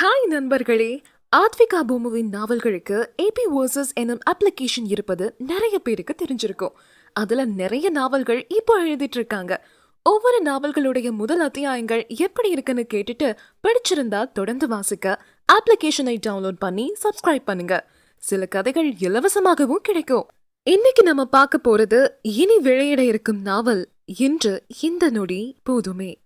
Hi நண்பர்களே. ஆத்விகா பூமுவின் நாவல்களுக்கு ஏபி வர்சஸ் எனும் அப்ளிகேஷன் இருப்பது நிறைய பேருக்கு தெரிஞ்சிருக்கும். அதுல நிறைய நாவல்கள் இப்போ எழுதிட்டு இருக்காங்க ஒவ்வொரு நாவல்களுடைய முதல் அத்தியாயங்கள் எப்படி இருக்குன்னு கேட்டுட்டு பிடிச்சிருந்தா தொடர்ந்து வாசிக்க அப்ளிகேஷனை டவுன்லோட் பண்ணி சப்ஸ்கிரைப் பண்ணுங்க. சில கதைகள் இலவசமாகவும் கிடைக்கும். இன்னைக்கு நம்ம பார்க்க போறது இனி வெளியிட இருக்கும் நாவல் இன்று இந்த நொடி போதுமே.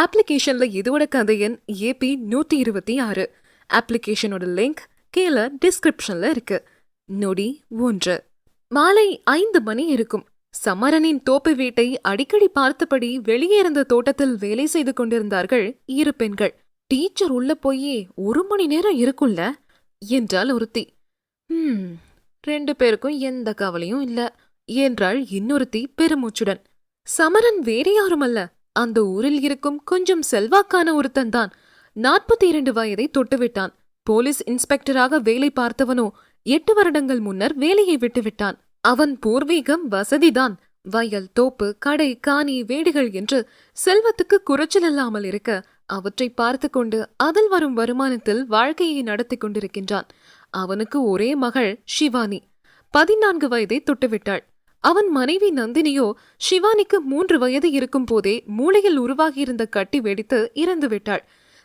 அப்ளிகேஷன்ல இதோட கதை எண் ஏபி நூத்தி இருபத்தி ஆறு. அப்ளிகேஷனோட லிங்க் கீழே டிஸ்கிரிப்ஷன்ல இருக்கு. நொடி ஒன்று. மாலை ஐந்து மணி இருக்கும். சமரனின் தோப்பு வீட்டை அடிக்கடி பார்த்தபடி வெளியே இருந்த தோட்டத்தில் வேலை செய்து கொண்டிருந்தார்கள் இரு பெண்கள். டீச்சர் உள்ள போய் ஒரு மணி நேரம் இருக்கும்ல? என்றாள் ஒருத்தி. ம் ரெண்டு பேருக்கும் எந்த கவலையும் இல்ல என்றாள் இன்னொருத்தி பெருமூச்சுடன். சமரன் வேறு யாருமல்ல. அந்த ஊரில் இருக்கும் கொஞ்சம் செல்வாக்கான ஒருத்தன்தான் நாற்பத்தி இரண்டு வயதை தொட்டுவிட்டான். போலீஸ் இன்ஸ்பெக்டராக வேலை பார்த்தவனோ எட்டு வருடங்கள் முன்னர் வேலையை விட்டுவிட்டான். அவன் பூர்வீகம் வசதிதான். வயல் தோப்பு கடை காணி வீடுகள் என்று செல்வத்துக்கு குறைச்சல் இல்லாமல் இருக்க அவற்றை பார்த்து கொண்டு அதில் வரும் வருமானத்தில் வாழ்க்கையை நடத்தி கொண்டிருக்கின்றான். அவனுக்கு ஒரே மகள் ஷிவானி. பதினான்கு வயதை தொட்டுவிட்டாள். அவன் மனைவி நந்தினியோ ஷிவானிக்கு மூன்று வயது இருக்கும் போதே மூளையில் உருவாகியிருந்த கட்டி வெடித்து இறந்து விட்டாள்.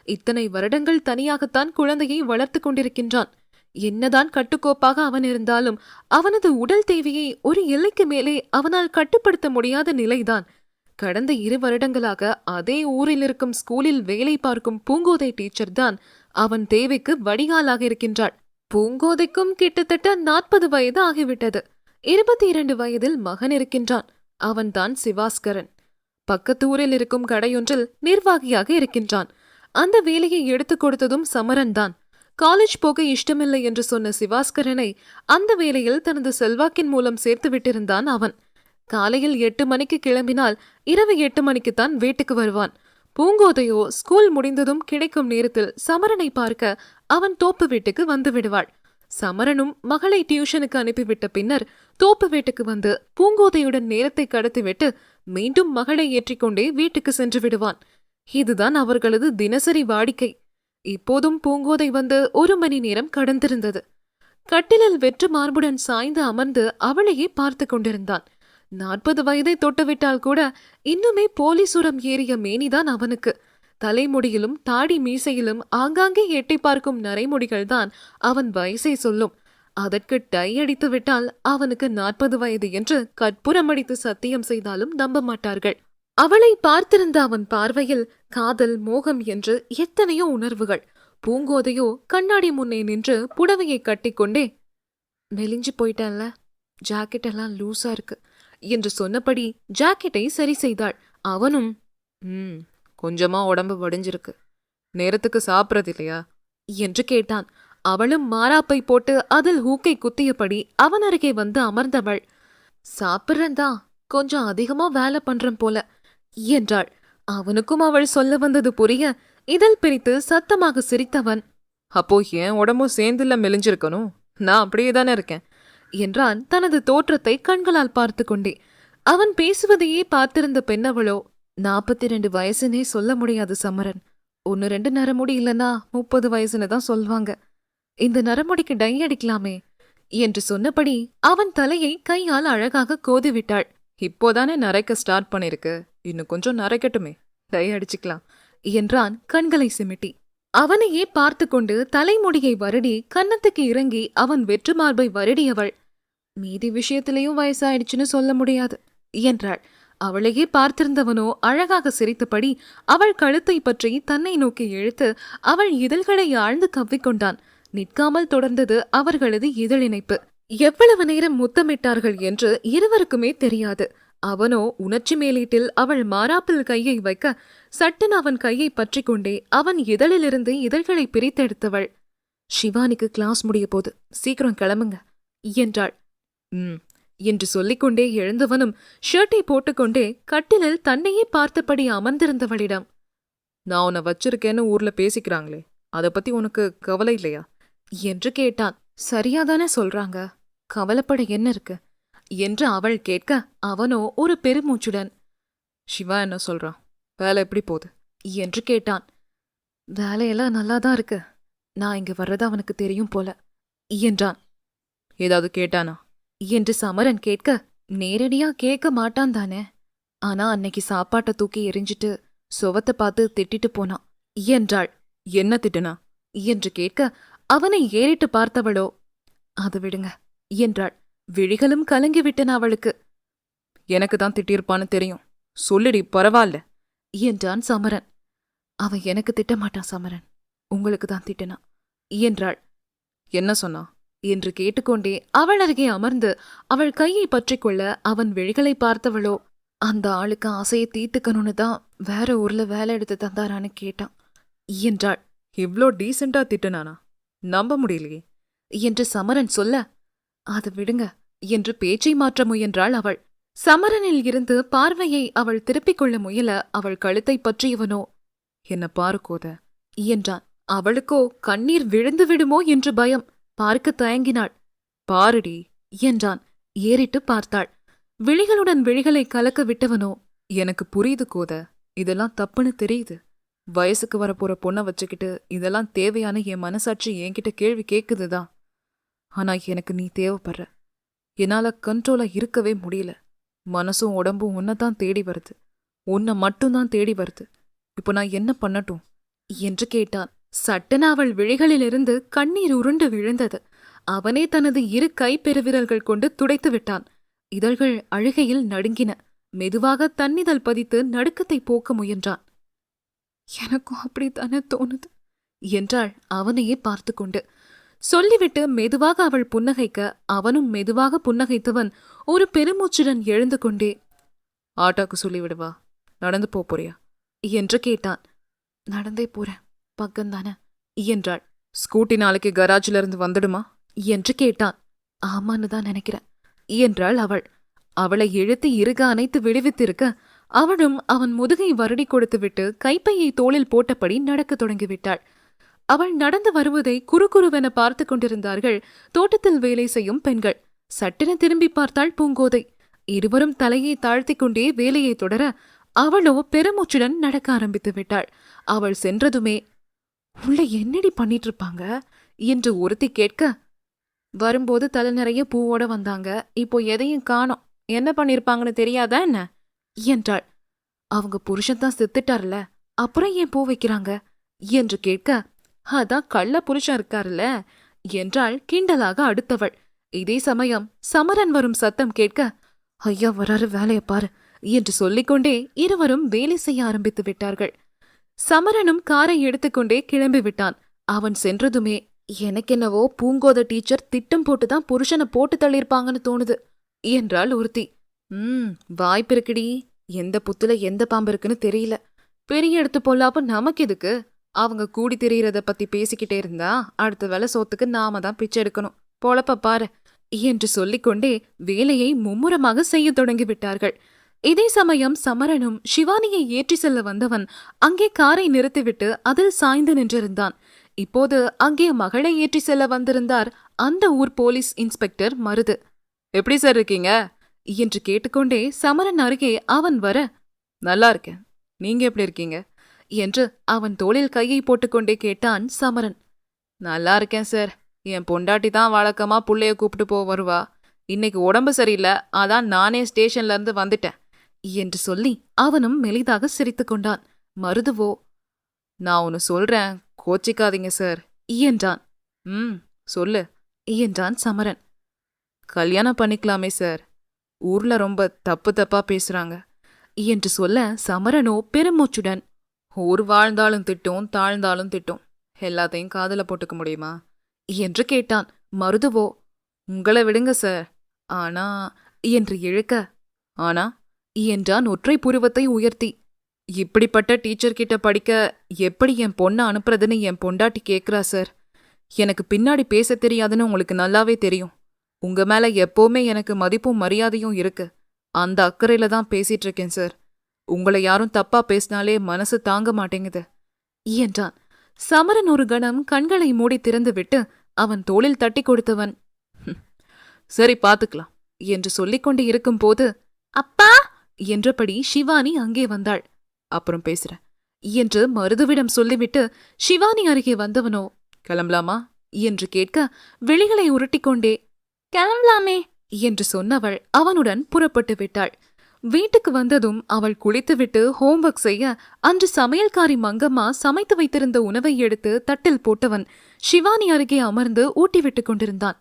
இத்தனை வருடங்கள் தனியாகத்தான் குழந்தையை வளர்த்து கொண்டிருக்கின்றான். என்னதான் கட்டுக்கோப்பாக அவன் இருந்தாலும் அவனது உடல் தேவையை ஒரு எல்லைக்கு மேலே அவனால் கட்டுப்படுத்த முடியாத நிலைதான். கடந்த இரு வருடங்களாக அதே ஊரில் இருக்கும் ஸ்கூலில் வேலை பார்க்கும் பூங்கோதை டீச்சர் தான் அவன் தேவைக்கு வடிகாலாக இருக்கின்றாள். பூங்கோதைக்கும் கிட்டத்தட்ட நாற்பது வயது ஆகிவிட்டது. இருபத்தி இரண்டு வயதில் மகன் இருக்கின்றான். அவன்தான் சிவாஸ்கரன். பக்கத்து ஊரில் இருக்கும் கடையொன்றில் நிர்வாகியாக இருக்கின்றான். அந்த வேலையை எடுத்துக் கொடுத்ததும் சமரன் தான் காலேஜ் போக இஷ்டமில்லை என்று சொன்ன சிவாஸ்கரனை அந்த வேலையில் தனது செல்வாக்கின் மூலம் சேர்த்து விட்டிருந்தான் அவன். காலையில் எட்டு மணிக்கு கிளம்பினால் இரவு எட்டு மணிக்குத்தான் வீட்டுக்கு வருவான். பூங்கோதையோ ஸ்கூல் முடிந்ததும் கிடைக்கும் நேரத்தில் சமரனை பார்க்க அவன் தோப்பு வீட்டுக்கு வந்து விடுவாள். சமரனும் மகளை டியூஷனுக்கு அனுப்பிவிட்ட பின்னர் தோப்பு வீட்டுக்கு வந்து பூங்கோதையுடன் நேரத்தை கடத்திவிட்டு மீண்டும் மகளை ஏற்றிக்கொண்டே வீட்டுக்கு சென்று விடுவான். இதுதான் அவர்களது தினசரி வாடிக்கை. இப்போதும் பூங்கோதை வந்து ஒரு மணி நேரம் கடந்திருந்தது. கட்டிலில் வெற்று மார்புடன் சாய்ந்து அமர்ந்து அவளையே பார்த்து கொண்டிருந்தான். நாற்பது வயதை தொட்டுவிட்டால் கூட இன்னுமே போலீசுரம் ஏறிய மேனிதான் அவனுக்கு. தலைமுடியிலும் தாடி மீசையிலும் ஆங்காங்கே எட்டி பார்க்கும் நரைமுடிகள்தான் அவன் வயசை சொல்லும். அதற்கு டை அடித்து விட்டால் அவனுக்கு நாற்பது வயது என்று கற்புரமடித்து சத்தியம் செய்தாலும் நம்ப மாட்டார்கள். அவளை பார்த்திருந்த அவன் பார்வையில் காதல் மோகம் என்று எத்தனையோ உணர்வுகள். பூங்கோதையோ கண்ணாடி முன்னே நின்று புடவையை கட்டிக்கொண்டே மெலிஞ்சு போயிட்டல்ல. ஜாக்கெட் எல்லாம் லூசா இருக்கு. என்று சொன்னபடி ஜாக்கெட்டை சரி செய்தாள். அவனும் ம் கொஞ்சமா உடம்பு வடிஞ்சிருக்கு. நேரத்துக்கு சாப்பிட்றது இல்லையா? என்று கேட்டான். அவளும் மாராப்பை போட்டு அதில் ஹூக்கை குத்தியபடி அவன் அருகே வந்து அமர்ந்தவள். சாப்பிட்றேன்தான் கொஞ்சம் அதிகமா வேலை பண்றேன் போல என்றாள். அவனுக்கும் அவள் சொல்ல வந்தது புரிய இதழ் பிரித்து சத்தமாக சிரித்தவன். அப்போ என் உடம்பும் சேர்ந்துல மெலிஞ்சிருக்கணும்? நான் அப்படியே தானே இருக்கேன். என்றான் தனது தோற்றத்தை கண்களால் பார்த்து கொண்டே. அவன் பேசுவதையே பார்த்திருந்த பெண்ணவளோ நாற்பத்தி ரெண்டு வயசுனே சொல்ல முடியாது சமரன். ஒன்னு ரெண்டு நரமுடி இல்லனா முப்பது வயசுன்னு தான் சொல்வாங்க. இந்த நரமுடிக்கு டை அடிக்கலாமே என்று சொன்னபடி அவன் தலையை கையால் அழகாக கோதிவிட்டாள். இப்போதானே நரைக்க ஸ்டார்ட் பண்ணிருக்கு. இன்னும் கொஞ்சம் நரைக்கட்டுமே. டை அடிச்சுக்கலாம். என்றான் கண்களை சிமிட்டி. அவனையே பார்த்து கொண்டு தலைமுடியை வருடி கன்னத்துக்கு இறங்கி அவன் வெற்று மார்பை வருடியவள். மீதி விஷயத்திலையும் வயசாயிடுச்சுன்னு சொல்ல முடியாது என்றாள். அவளையே பார்த்திருந்தவனோ அழகாக சிரித்தபடி அவள் கழுத்தை பற்றி தன்னை நோக்கி இழுத்து அவள் இதழ்களை ஆழ்ந்து கவ்விக்கொண்டான். நிற்காமல் தொடர்ந்தது அவர்களது இதழிணைப்பு எவ்வளவு நேரம் முத்தமிட்டார்கள் என்று இருவருக்குமே தெரியாது. அவனோ உணர்ச்சி மேலீட்டில் அவள் மாறாப்பில் கையை வைக்க சட்டன் அவன் கையை பற்றி கொண்டே அவன் இதழிலிருந்து இதழ்களை பிரித்தெடுத்தவள். ஷிவானிக்கு கிளாஸ் முடிய போது சீக்கிரம் கிளம்புங்க என்றாள். ம் என்று சொல்லிக்கொண்டே எழுந்தவனும் ஷர்ட்டை போட்டுக்கொண்டே கட்டிலில் தன்னையே பார்த்தபடி அமர்ந்திருந்தவளிடம் நான் உன்னை வச்சிருக்கேன்னு ஊர்ல பேசிக்கிறாங்களே. அதை பத்தி உனக்கு கவலை இல்லையா? என்று கேட்டான். சரியாதானே சொல்றாங்க. கவலைப்பட என்ன இருக்கு? என்று அவள் கேட்க அவனோ ஒரு பெருமூச்சுடன். சிவா என்ன சொல்றான் வேலை எப்படி போகுது? என்று கேட்டான். வேலையெல்லாம் நல்லாதான் இருக்கு. நான் இங்க வர்றது அவனுக்கு தெரியும் போல என்றான். ஏதாவது கேட்டானா? என்று சமரன் கேட்க நேரடியா கேட்க மாட்டான் தானே. ஆனா அன்னைக்கு சாப்பாட்டை தூக்கி எரிஞ்சிட்டு சுவத்தை பார்த்து திட்டிட்டு போனான் என்றாள். என்ன திட்டுனா? என்று கேட்க அவனை ஏறிட்டு பார்த்தவளோ அது விடுங்க என்றாள். விழிகளும் கலங்கிவிட்டன அவளுக்கு. எனக்கு தான் திட்டியிருப்பான்னு தெரியும். சொல்லுடி பரவாயில்ல என்றான் சமரன். அவன் எனக்கு திட்டமாட்டான் சமரன். உங்களுக்கு தான் திட்டனா என்றாள். என்ன சொன்னா? என்று கேட்டுக்கொண்டே அவள் அருகே அமர்ந்து அவள் கையை பற்றிக்கொள்ள அவன் விழிகளை பார்த்தவளோ அந்த ஆளுக்கு ஆசையை தீர்த்துக்கணும்னு தான் வேற ஊர்ல வேலை எடுத்து தந்தாரான்னு கேட்டான் என்றாள். இவ்ளோ டீசெண்டா திட்டுனானா? நம்ப முடியலையே. என்று சமரன் சொல்ல அது விடுங்க என்று பேச்சை மாற்ற முயன்றாள் அவள். சமரனில் இருந்து பார்வையை அவள் திருப்பிக் கொள்ள முயல அவள் கழுத்தை பற்றியவனோ என்ன பாருக்கோத என்றான். அவளுக்கோ கண்ணீர் விழுந்து விடுமோ என்று பயம். பார்க்க தயங்கினாள். பாருடி என்றான். ஏறிட்டு பார்த்தாள். விழிகளுடன் விழிகளை கலக்க விட்டவனோ எனக்கு புரியுது கோத இதெல்லாம் தப்புன்னு தெரியுது. வயசுக்கு வரப்போற பொண்ணை வச்சுக்கிட்டு இதெல்லாம் தேவையான என் மனசாட்சி என்கிட்ட கேள்வி கேட்குதுதான் ஆனா எனக்கு நீ தேவைப்படுற. என்னால கண்ட்ரோலா இருக்கவே முடியல. மனசும் உடம்பும் உன்னைத்தான் தேடி வருது. உன்னை மட்டும்தான் தேடி வருது. இப்போ நான் என்ன பண்ணட்டும்? என்று கேட்டான். சட்டென அவள் விழிகளிலிருந்து கண்ணீர் உருண்டு விழுந்தது. அவனே தனது இரு கைப்பெருவிரல்கள் கொண்டு துடைத்து விட்டான். இதழ்கள் அழுகையில் நடுங்கின. மெதுவாக தன்னிதழ் பதித்து நடுக்கத்தை போக்க முயன்றான். எனக்கும் அப்படித்தானே தோணுது என்றாள் அவனையே பார்த்து கொண்டு சொல்லிவிட்டு மெதுவாக அவள் புன்னகைக்க அவனும் மெதுவாக புன்னகைத்தவன் ஒரு பெருமூச்சுடன் எழுந்து கொண்டே ஆட்டாக்கு சொல்லிவிடுவா நடந்து போறியா? என்று கேட்டான். நடந்தே போறேன் பக்கம்தானே என்றாள். ஸ்கூட்டி நாளைக்கு கராஜ்ல இருந்து வந்துடுமா? என்று கேட்டான். ஆமான்னு தான் நினைக்கிறேன் என்றாள் அவள். அவளை இழுத்து இருக அணைத்து விடுவித்திருக்க அவளும் அவன் முதுகை வருடி கொடுத்துவிட்டு கைப்பையை தோளில் போட்டபடி நடக்கத் தொடங்கிவிட்டாள். அவள் நடந்து வருவதை குறுகுறுவென பார்த்து கொண்டிருந்தார்கள் தோட்டத்தில் வேலை செய்யும் பெண்கள். சட்டென திரும்பி பார்த்தாள் பூங்கோதை. இருவரும் தலையை தாழ்த்திக் கொண்டே வேலையை தொடர அவளோ பெருமூச்சுடன் நடக்க ஆரம்பித்து விட்டாள். அவள் சென்றதுமே உள்ள என்னடி பண்ணிட்டு இருப்பாங்க என்று ஒருத்தி கேட்க வரும்போது தலை நிறைய பூவோட வந்தாங்க. இப்போ எதையும் காணோம். என்ன பண்ணிருப்பாங்கன்னு தெரியாதா என்ன? என்றாள் அவங்க புருஷன் தான் செத்துட்டார்ல அப்புறம் ஏன் பூ வைக்கிறாங்க? என்று கேட்க அதான் கள்ள புருஷன் இருக்காருல்ல என்றாள் கிண்டலாக அடுத்தவள். இதே சமயம் சமரன் வரும் சத்தம் கேட்க ஐயா வராரு வேலையை பாரு என்று சொல்லிக்கொண்டே இருவரும் வேலை செய்ய ஆரம்பித்து விட்டார்கள். சமரனும் காரை எடுத்துக்கொண்டே கிளம்பி விட்டான். அவன் சென்றதுமே எனக்கென்னவோ பூங்கோத டீச்சர் திட்டம் போட்டுதான் புருஷனை போட்டு தள்ளியிருப்பாங்கன்னு தோணுது என்றாள் ஒருத்தி. ம் வாய்ப்பு இருக்குடி. எந்த புத்துல எந்த பாம்பு இருக்குன்னு தெரியல. பெரிய இடத்து பொல்லாப்ப நமக்கு எதுக்கு? அவங்க கூடி திரியறத பத்தி பேசிக்கிட்டே இருந்தா அடுத்த வேலை சோத்துக்கு நாம தான் பிச்சை எடுக்கணும். பொழப்ப பாரு. என்று சொல்லிக்கொண்டே வேலையை மும்முரமாக செய்யத் தொடங்கி விட்டார்கள். இதே சமயம் சமரனும் சிவானியை ஏற்றி செல்ல வந்தவன் அங்கே காரை நிறுத்திவிட்டு அதில் சாய்ந்து நின்றிருந்தான். இப்போது அங்கே மகளை ஏற்றி செல்ல வந்திருந்தார் அந்த ஊர் போலீஸ் இன்ஸ்பெக்டர் மருது. எப்படி சார் இருக்கீங்க? என்று கேட்டுக்கொண்டே சமரன் அருகே அவன் வர நல்லா இருக்கேன். நீங்க எப்படி இருக்கீங்க? என்று அவன் தோளில் கையை போட்டுக்கொண்டே கேட்டான் சமரன். நல்லா இருக்கேன் சார். என் பொண்டாட்டி தான் வழக்கமா புள்ளைய கூப்பிட்டு போக வருவா. இன்னைக்கு உடம்பு சரியில்லை. அதான் நானே ஸ்டேஷன்ல இருந்து வந்துட்டேன். என்று சொல்லி அவனும் மெலிதாக சிரித்து கொண்டான். மருதுவோ? நான் ஒன்னு சொல்றேன். கோச்சிக்காதீங்க சார். என்றான். ம் சொல்லு. என்றான் சமரன். கல்யாணம் பண்ணிக்கலாமே சார். ஊர்ல ரொம்ப தப்பு தப்பா பேசுறாங்க. என்று சொல்ல சமரனோ பெருமூச்சுடன் ஊர் வாழ்ந்தாலும் திட்டும் தாழ்ந்தாலும் திட்டும். எல்லாத்தையும் காதல போட்டுக்க முடியுமா என்று கேட்டான் மருதுவோ. உங்களை விடுங்க சார். ஆனா என்று இழுக்க ஆனா என்றான் ஒற்றை புருவத்தை உயர்த்தி. இப்படிப்பட்ட டீச்சர் கிட்ட படிக்க எப்படி என் பொண்ணை அனுப்புறதுன்னு என் பொண்டாட்டி கேட்குறா சார். எனக்கு பின்னாடி பேச தெரியாதுன்னு உங்களுக்கு நல்லாவே தெரியும். உங்க மேல எப்பவுமே எனக்கு மதிப்பும் மரியாதையும் இருக்கு. அந்த அக்கறையில தான் பேசிட்டு இருக்கேன் சார். உங்களை யாரும் தப்பா பேசினாலே மனசு தாங்க மாட்டேங்குது. என்றான் சமரன் ஒரு கணம் கண்களை மூடி திறந்துவிட்டு அவன் தோளில் தட்டி கொடுத்தவன். சரி பாத்துக்கலாம். என்று சொல்லிக்கொண்டு இருக்கும்போது அப்பா! என்றபடி சிவானி அங்கே வந்தாள். அப்புறம் பேசுறேன். என்று மருதுவிடம் சொல்லிவிட்டு சிவானி அருகே வந்தவனோ? கிளம்பலாமா? என்று கேட்க விழிகளை உருட்டிக்கொண்டே கிளம்பலாமே என்று சொன்னவள் அவனுடன் புறப்பட்டு விட்டாள். வீட்டுக்கு வந்ததும் அவள் குளித்துவிட்டு ஹோம்ஒர்க் செய்ய அன்று சமையல்காரி மங்கம்மா சமைத்து வைத்திருந்த உணவை எடுத்து தட்டில் போட்டவன் சிவானி அருகே அமர்ந்து ஊட்டிவிட்டு கொண்டிருந்தான்.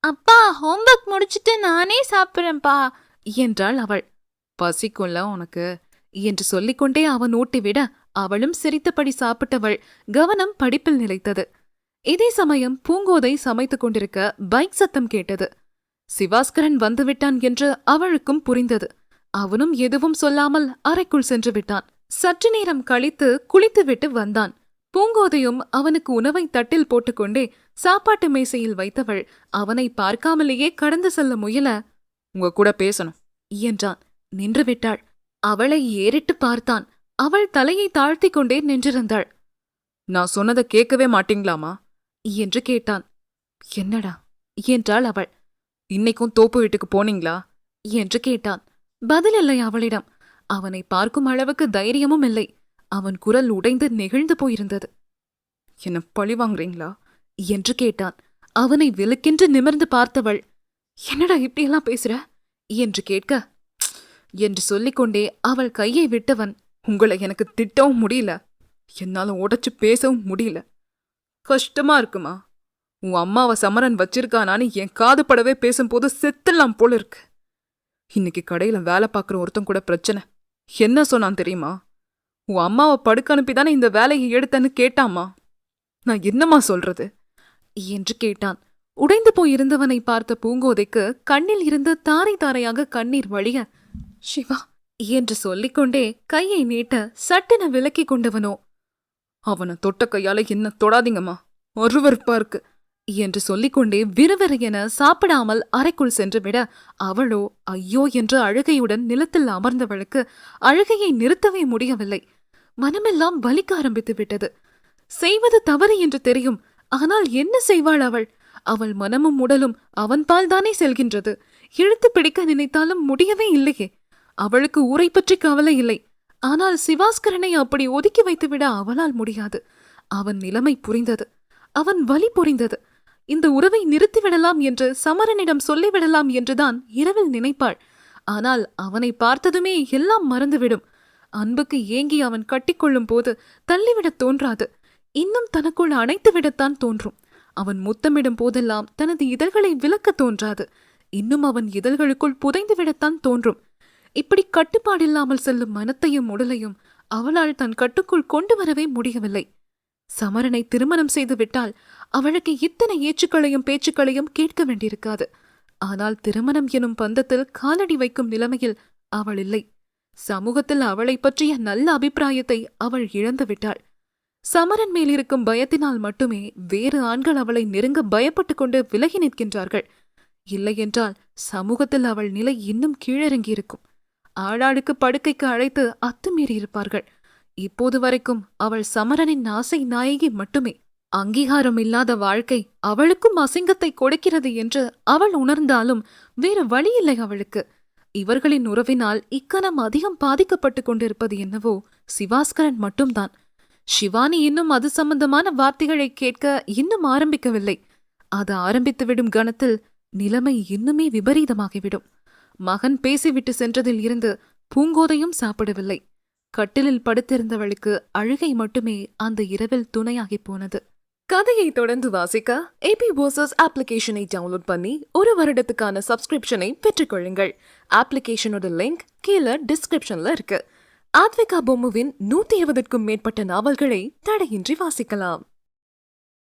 அப்பா ஹோம்ஒர்க் முடிச்சிட்டு நானே சாப்பிடுறேன்ப்பா என்றாள் அவள். பசிக்கும்ல உனக்கு என்று சொல்லிக்கொண்டே அவன் ஊட்டிவிட அவளும் சிரித்தபடி சாப்பிட்டவள் கவனம் படிப்பில் நிலைத்தது. இதே சமயம் பூங்கோதை சமைத்துக் கொண்டிருக்க பைக் சத்தம் கேட்டது. சிவாஸ்கரன் வந்துவிட்டான் என்று அவளுக்கும் புரிந்தது. அவனும் எதுவும் சொல்லாமல் அறைக்குள் சென்று விட்டான். சற்று நேரம் கழித்து குளித்துவிட்டு வந்தான். பூங்கோதையும் அவனுக்கு உணவை தட்டில் போட்டுக்கொண்டே சாப்பாட்டு மேசையில் வைத்தவள் அவனை பார்க்காமலேயே கடந்து செல்ல முயல உங்க கூட பேசணும். என்றான். நின்று விட்டாள். அவளை ஏறிட்டு பார்த்தான். அவள் தலையை தாழ்த்திக் கொண்டே நின்றிருந்தாள். நான் சொன்னதை கேட்கவே மாட்டீங்களாமா? என்று கேட்டான். என்னடா? என்றாள் அவள். இன்னைக்கும் தோப்பு வீட்டுக்கு போனீங்களா? என்று கேட்டான். பதில் இல்லை அவளிடம். அவனை பார்க்கும் அளவுக்கு தைரியமும் இல்லை. அவன் குரல் உடைந்து நெகிழ்ந்து போயிருந்தது. என்ன பழி வாங்குறீங்களா? என்று கேட்டான். அவனை விலுக்கென்று நிமிர்ந்து பார்த்தவள். என்னடா இப்படியெல்லாம் பேசுற? என்று கேட்க என்று சொல்லிக்கொண்டே அவள் கையை விட்டவன். உங்களை எனக்கு திட்டவும் முடியல. என்னால உடைச்சு பேசவும் முடியல. கஷ்டமா இருக்குமா? உன் அம்மாவை சமரன் வச்சிருக்கானான்னு என் காது படவே பேசும்போது செத்துலாம் போல இருக்கு. இன்னைக்கு கடையில வேலை பார்க்குற ஒருத்தன் கூட பிரச்சனை. என்ன சொன்னான் தெரியுமா? உன் அம்மாவை படுக்க அனுப்பி தானே இந்த வேலையை எடுத்தேன்னு கேட்டாமா? நான் என்னம்மா சொல்றது? என்று கேட்டான். உடைந்து போயிருந்தவனை பார்த்த பூங்கோதைக்கு கண்ணில் இருந்து தாரை தாரையாக கண்ணீர் வழிய சிவா என்று சொல்லிக்கொண்டே கையை நீட்ட சட்டென விலக்கிக் கொண்டவனோ அவனை தொட்ட கையால என்ன தொடாதீங்கம்மா. அருவருப்பா இருக்கு என்று சொல்லிக்கொண்டே விறுவிறு என சாப்பிடாமல் அறைக்குள் சென்றுவிட அவளோ ஐயோ என்று அழுகையுடன் நிலத்தில் அமர்ந்தவளுக்கு அழுகையை நிறுத்தவே முடியவில்லை. மனமெல்லாம் வலிக்க ஆரம்பித்து விட்டது. செய்வது தவறு என்று தெரியும். ஆனால் என்ன செய்வாள் அவள்? அவள் மனமும் உடலும் அவன்பால் தானே செல்கின்றது. இழுத்து பிடிக்க நினைத்தாலும் முடியவே இல்லையே. அவளுக்கு ஊரை பற்றி கவலை இல்லை. ஆனால் சிவாஸ்கரனை அப்படி ஒதுக்கி வைத்துவிட அவளால் முடியாது. அவன் நிலைமை புரிந்தது. அவன் வலி புரிந்தது. இந்த உறவை நிறுத்திவிடலாம் என்று சமரனிடம் சொல்லிவிடலாம் என்றுதான் இரவில் நினைப்பாள். ஆனால் அவனை பார்த்ததுமே எல்லாம் மறந்துவிடும். அன்புக்கு ஏங்கி அவன் கட்டிக்கொள்ளும் போது தள்ளிவிடத் தோன்றாது. இன்னும் தனக்குள் அணைத்துவிடத்தான் தோன்றும். அவன் முத்தமிடும் போதெல்லாம் தனது இதழ்களை விலக்கத் தோன்றாது. இன்னும் அவன் இதழ்களுக்குள் புதைந்துவிடத்தான் தோன்றும். இப்படி கட்டுப்பாடில்லாமல் செல்லும் மனத்தையும் உடலையும் அவளால் தன் கட்டுக்குள் கொண்டு வரவே முடியவில்லை. சமரனை திருமணம் செய்து விட்டால் அவளுக்கு இத்தனை ஏச்சுக்களையும் பேச்சுக்களையும் கேட்க வேண்டியிருக்காது. ஆனால் திருமணம் எனும் பந்தத்தில் காலடி வைக்கும் நிலைமையில் அவள் இல்லை. சமூகத்தில் அவளைப் பற்றிய நல்ல அபிப்பிராயத்தை அவள் இழந்து விட்டாள். சமரன் மேல் இருக்கும் பயத்தினால் மட்டுமே வேறு ஆண்கள் அவளை நெருங்க பயப்பட்டுக் கொண்டு விலகி நிற்கின்றார்கள். இல்லையென்றால் சமூகத்தில் அவள் நிலை இன்னும் கீழிறங்கியிருக்கும். ஆளாளுக்கு படுக்கைக்கு அழைத்து அத்துமீறி இருப்பார்கள். இப்போது வரைக்கும் அவள் சமரனின் ஆசை நாயகி மட்டுமே. அங்கீகாரம் இல்லாத வாழ்க்கை அவளுக்கும் அசிங்கத்தை கொடுக்கிறது என்று அவள் உணர்ந்தாலும் வேறு வழியில்லை அவளுக்கு. இவர்களின் உறவினால் இக்கணம் அதிகம் பாதிக்கப்பட்டுக் கொண்டிருப்பது என்னவோ சிவாஸ்கரன் மட்டும்தான். சிவானி இன்னும் அது சம்பந்தமான வார்த்தைகளை கேட்க இன்னும் ஆரம்பிக்கவில்லை. அது ஆரம்பித்துவிடும் கணத்தில் நிலைமை இன்னுமே விபரீதமாகிவிடும். மகன் பேசிவிட்டு சென்றதில் இருந்து பூங்கோதையும் சாப்பிடவில்லை. கட்டிலில் படுத்திருந்தவளுக்கு அழுகை மட்டுமே அந்த இரவில் துணையாகிப் போனது. கதையை தொடர்ந்து வாசிக்க ஏபி வர்சஸ் அப்ளிகேஷனை டவுன்லோட் பண்ணி ஒரு வருடத்துக்கான சப்ஸ்கிரிப்ஷனை பெற்றுக்கொள்ளுங்கள். அப்ளிகேஷனோட லிங்க் கீழே டிஸ்கிரிப்ஷன்ல இருக்கு. ஆத்விகா பொம்முவின் நூத்தி இருபதுக்கும் மேற்பட்ட நாவல்களை தடையின்றி வாசிக்கலாம்.